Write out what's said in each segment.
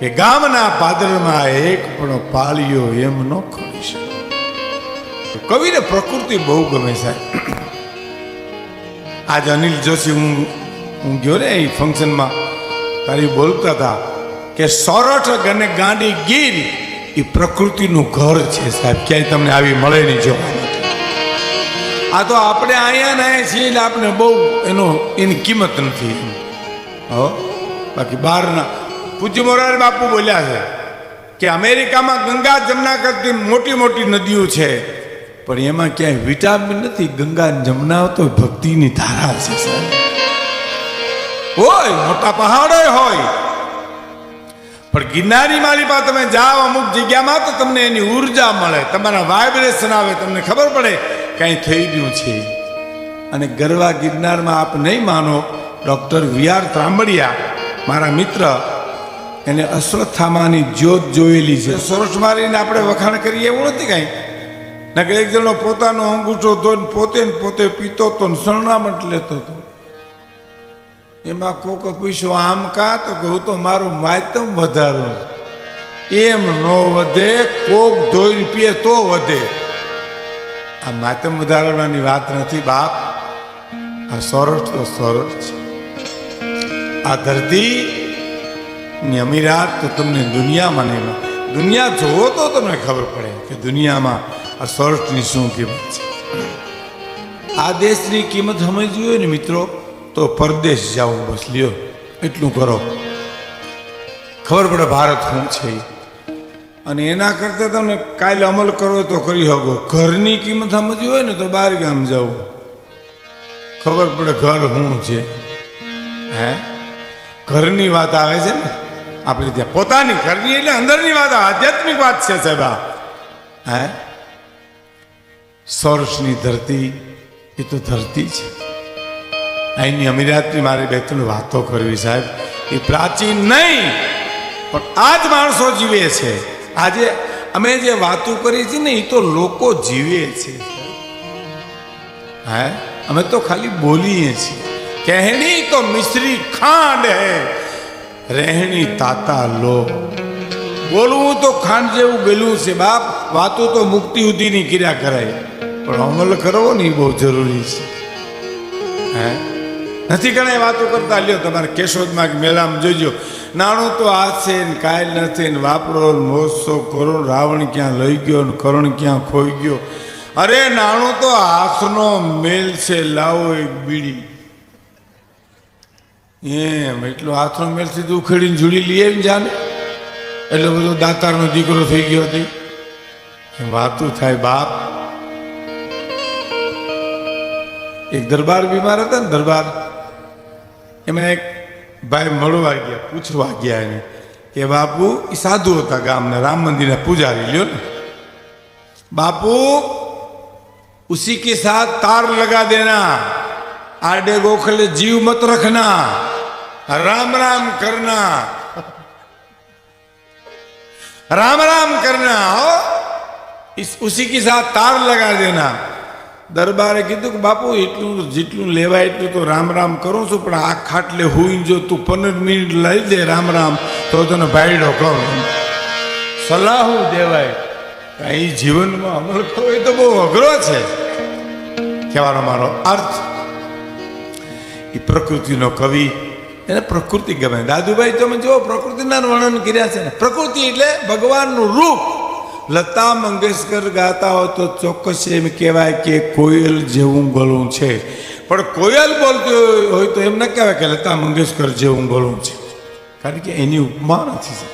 કે ગામના પાદરમાં એક પણ પાળિયો એમ ન ખોલી શકે. કવિને પ્રકૃતિ બહુ ગમે સાહેબ. આજ અનિલ જોશી હું હું ગયો ને એ ફંક્શનમાં, તારી બોલતા હતા કે સોરઠ અને ગાંડી ગીર એ પ્રકૃતિનું ઘર છે સાહેબ. ક્યાંય તમને આવી મળે નહીં જોવા આ તો આપણે અહીંયા ના છીએ એટલે આપણે બહુ એનો એની કિંમત નથી. હો? બાકી બહારના પૂજ્ય મોરારી બાપુ બોલ્યા છે કે અમેરિકામાં ગંગા જમના કરતી મોટી મોટી નદીઓ છે. પણ એમાં ક્યાંય વિટામિન નથી, ગંગા જમના તો ભક્તિની ધારા છે હોય, મોટા પહાડો હોય. પણ ગિરનારી માલિપા તમે જાઓ અમુક જગ્યામાં તો તમને એની ઊર્જા મળે, તમારા વાઇબ્રેશન આવે, તમને ખબર પડે કાંઈ થઈ ગયું છે. અને ગરવા ગિરનારમાં આપ નહીં માનો, ડૉક્ટર વી આર ત્રાંબડિયા, મારા મિત્ર એને અશ્વત્થામાની જ્યોત જોયેલી છે. સરસ મારીને આપણે વખાણ કરીએ એવું નથી કાંઈ. નકર એક જણો પોતાનો અંગૂઠો ધોઈને પોતે ને પોતે પીતો તો ને શરણામટ લેતો હતો એમાં કોક પૂછ્યું, આમ કા? તો કહું તો મારું માયતમ વધારો. એમ નો વધે, કોક ધોઈને પીએ તો વધે. આ માતમ વધારવાની વાત નથી, બાપ. આ સોરઠ તો સોરઠ છે. આ ધરતી ની અમીરાત તો તમને દુનિયામાં નહીં. દુનિયા જોવો તો તમને ખબર પડે કે દુનિયામાં આ સર્ટની શું કિંમત છે. આ દેશની કિંમત સમજવી હોય ને મિત્રો, તો પરદેશ જાઓ, બસ લ્યો, એટલું કરો. ખબર પડે ભારત શું છે અને એના કરતાં તમે કાલે અમલ કરો તો કરી શકો. ઘરની કિંમત સમજવી હોય ને તો બહાર ગામ જવું ખબર પડે ઘર શું છે? હે? ઘરની વાત આવે છે ને? આપણે ત્યાં પોતાની ઘરની એટલે અંદરની વાત, આધ્યાત્મિક વાત છે સાહેબ આ. હે? સૌરષની ધરતી એ તો ધરતી છે. અહીંની અમીરાતની મારે બે ત્રણ વાતો કરવી સાહેબ, એ પ્રાચીન નહીં, પણ આ જ માણસો જીવે છે. આજે અમે જે વાતો કરી છે ને, એ તો લોકો જીવે છે. હે? અમે તો ખાલી બોલીએ છીએ. કહેણી તો મિશ્રી ખાંડ હે. રહેણી તાતા લો. બોલવું તો ખાંડ જેવું ગયેલું છે બાપ, વાતો તો મુક્તિ સુધીની ક્રિયા કરાય. પણ અમલ કરવો ને બહુ જરૂરી છે. હે? નથી ઘણા વાતો કરતા, લ્યો તમારે કેશોદમાં કે મેળામાં જોજો. નાણું તો આ છે ને કાયલ નથી ને વાપરો મોસો કરો રાવણ ક્યાં લઈ ગયો ને કરણ ક્યાં ખોઈ ગયો. અરે, નાણું તો હાથનો મેલ છે, લાવો એક બીડી. એમ, એટલું હાથનો મેળથી ઉખેડીને જુડી લઈએ એમ જાને. એટલો બધો દાતારનો દીકરો થઈ ગયો હતી. વાતું થાય, બાપ. એક દરબાર બીમાર હતા ને, દરબાર. એમાં એક ભાઈ મળવા ગયા, પૂછવા ગયા એને કે, બાપુ એ સાધુ હતા ગામના, રામ મંદિરના પૂજારી, લ્યો ને. બાપુ ઉસી કે સાથ તાર લગા દેના. આડે ગોખલે જીવ મત રખના. राम राम करना राम राम करना हो इस उसी के साथ तार लगा देना દરબારે કીધું કે બાપુ એટલું જેટલું લેવાય એટલું તો રામ રામ કરું છું પણ આ ખાટલે હુઈને જો તું પંદર મિનિટ લઈ દે રામ રામ તો તને ભાઈડો કહું સલાહ દેવાય અહીં જીવનમાં અમલ કરવો એ તો બહુ અઘરો છે કહેવાનો મારો અર્થ એ પ્રકૃતિનો કવિ એને પ્રકૃતિ ગમે. દાદુભાઈ, તમે જો પ્રકૃતિના વર્ણન કર્યા છે ને. પ્રકૃતિ એટલે ભગવાનનું રૂપ. લતા મંગેશકર ગાતા હોય તો ચોક્કસ એમ કહેવાય કે કોયલ જેવું ગળું છે. પણ કોયલ બોલતી હોય તો એમ ન કહેવાય કે લતા મંગેશકર જેવું ગળું છે. કારણ કે એની ઉપમા નથી.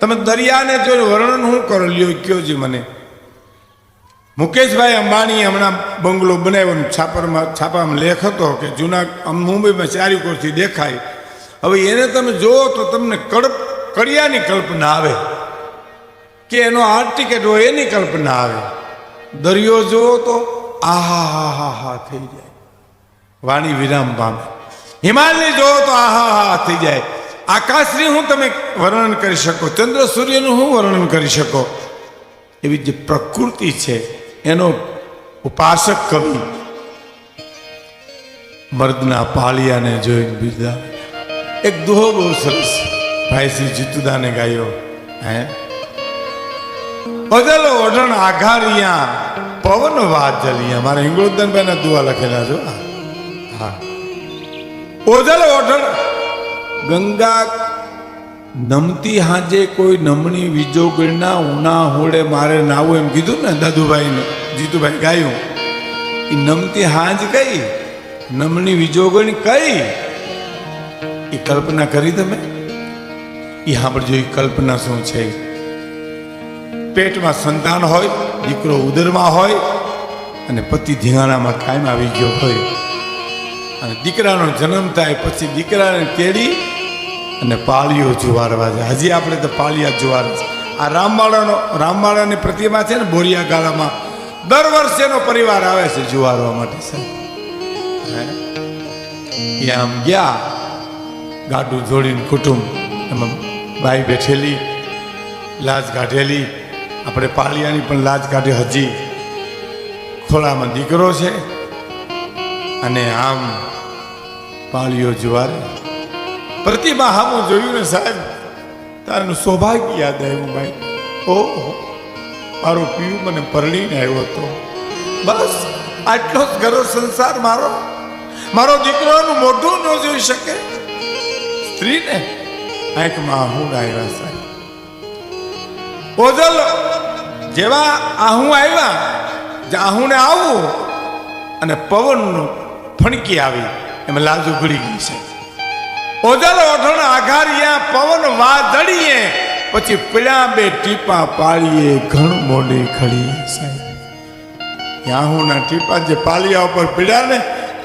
તમે દરિયાને જો વર્ણન હું કરો? લ્યો, કયો જી મને. મુકેશભાઈ અંબાણી હમણાં બંગલો બનાવ્યો છાપરમાં છાપામાં લેખ હતો કે જૂના મુંબઈમાં ચારી કોરથી દેખાય. હવે એને તમે જુઓ તો તમને કડપ કડિયાની કલ્પના આવે. કે એનો આર્ટ ટિકિટ હોય એની કલ્પના આવે. દરિયો જુઓ તો આહા હા હા હા થઈ જાય. વાણી વિરામ પામે. હિમાલય જુઓ તો આહા હા થઈ જાય. આકાશની હું તમે વર્ણન કરી શકો. ચંદ્ર સૂર્યનું હું વર્ણન કરી શકો. એવી જે પ્રકૃતિ છે એનો ઉપાસક કવિ મર્દના પાળિયાને જોઈને બીજા એક દોહો બહુ સરસ. ભાઈ શ્રી જીતુદાને ગાયો, હે? બદલ ઓઢણ આઘારિયા, પવન વાજલિયા. મારા હિંગળોદનભાઈના દુઆ લખેલા છો, હા. ઓજલ ઓઢણ ગંગા નમતી હાજે કોઈ નમણી વિજોગણના ઉના હોડે મારે નાવું એમ કીધું ને દાદુભાઈને. જીતુભાઈ ગાયું. એ નમતી હાજ કઈ? નમણી વિજોગણ કઈ? એ કલ્પના કરી તમે? એ આપણે જોઈ કલ્પના શું છે? પેટમાં સંતાન હોય, દીકરો ઉદરમાં હોય, અને પતિ ધીંગાણામાં કાયમ આવી ગયો હોય. અને દીકરાનો જન્મ થાય પછી દીકરાને તેડી અને પાળીઓ જુવારવા છે હજી આપણે તો પાળિયા જુવાર છે. આ રામવાળાનો રામવાળાની પ્રતિમા છે ને બોરિયા ગાળામાં દર વર્ષે એનો પરિવાર આવે છે જુવારવા માટે, સાહેબ. આમ ગયા. ગાડું જોડીને કુટુંબ. એમાં બાઈ બેઠેલી, લાજ કાઢેલી. આપણે પાળિયાની પણ લાજ કાઢી હજી ખોળામાં દીકરો છે. અને આમ પાળીઓ જુવારે. પ્રતિમા હામું જોયું ને સાહેબ, તારનું સૌભાગ્ય યાદ આવ્યું ભાઈ ઓહો, મારો પીયું મને પરણીને આવ્યો હતો. બસ, આટલો જ ઘરો સંસાર મારો. મારો દીકરોનું મોઢું ન જોઈ શકે. સ્ત્રીને આંખમાં આહું આવ્યા સાહેબ. ઓજલ, જેવા આહું આવ્યા આહુને આવું, અને પવનનું ફણકી આવી, એમાં લાજ ઉઘડી ગઈ છે ઓજલ ઓઠણ આઘારિયા પવન વાદળીએ, પછી પીળા બે ટીપા પાળીએ, ઘણ મોડે ખડીએ સાહેબ. યાહુના ટીપા જે પાલિયા ઉપર પીડ્યા ને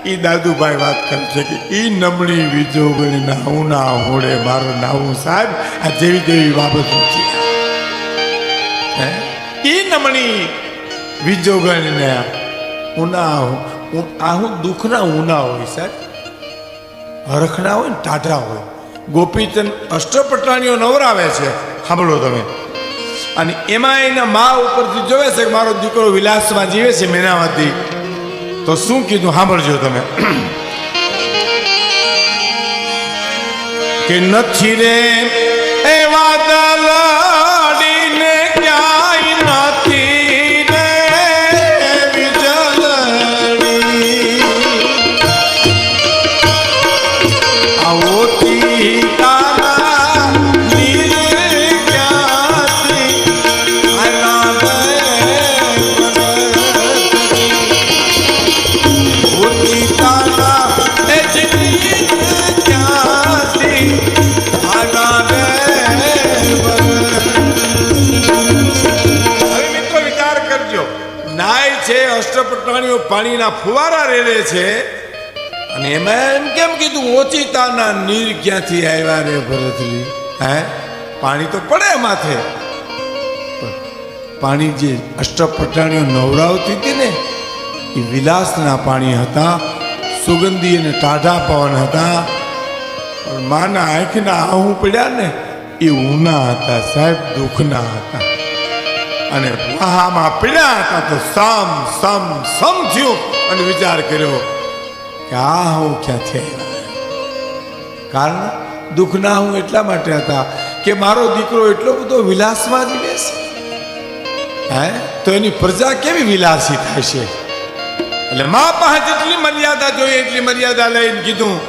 એ દાદુભાઈ વાત કરે છે કે એ નમણી વિજોગણી નાહુના હોડે મારું નાવું સાહેબ. આ જેવી જેવી બાબતો છે. હે? ઈ નમણી વિજોગણીને ઉના ઉ- આહું દુઃખના ઉના હોય સાહેબ. હરખના હોય ને ટાઢા હોય. ગોપીચંદ અષ્ટપટાણીઓ નવરાવે છે. સાંભળો તમે. અને એમાં એના મા ઉપરથી જોવે છે કે મારો દીકરો વિલાસમાં જીવે છે મેનાવતી. તો શું કીધું? સાંભળજો તમે. કે નથી રે એ વાદળડીને પાણીના ફુવારા રેડે છે. અને એમાં એમ કેમ કીધું, ઓચિતાના નીર ક્યાંથી આવ્યા રે ભરતલી હે? પાણી તો પડે માથે. પાણી જે અષ્ટપટાણીઓ નવરાવતી હતી ને, એ વિલાસના પાણી હતા, સુગંધી અને ટાઢા પવન હતા. પણ માના આંખના આહું પડ્યા ને, એ ઉના હતા, સાહેબ દુઃખના હતા. અને વાહામાં પીડ્યા હતા તો સમ સમ સમ થયું અને વિચાર કર્યો કે આ હું ક્યાંથી આવ્યો કારણ દુઃખના હું એટલા માટે હતા કે મારો દીકરો એટલો બધો વિલાસમાં જ બેસે. હે? તો એની પ્રજા કેવી વિલાસી થાય છે? એટલે મા પાસે જેટલી મર્યાદા જોઈએ, એટલી મર્યાદા લઈને કીધું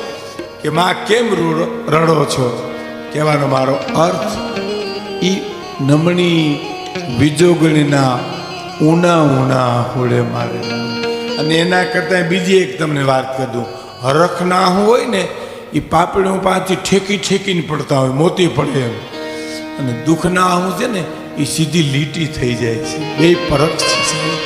કે માં, કેમ રડો છો? કહેવાનો મારો અર્થ ઈ નમણી વિજોગણીના ઉના ઉના હોળે મારે. અને એના કરતાં બીજી એક તમને વાત કરી દઉં. હરખ ના હોય ને, એ પાપડીઓ પાછી ઠેકી ઠેકીને પડતા હોય, મોતી પડે એમ. અને દુઃખ ના હું છે ને, એ સીધી લીટી થઈ જાય છે. બે ફરક છે.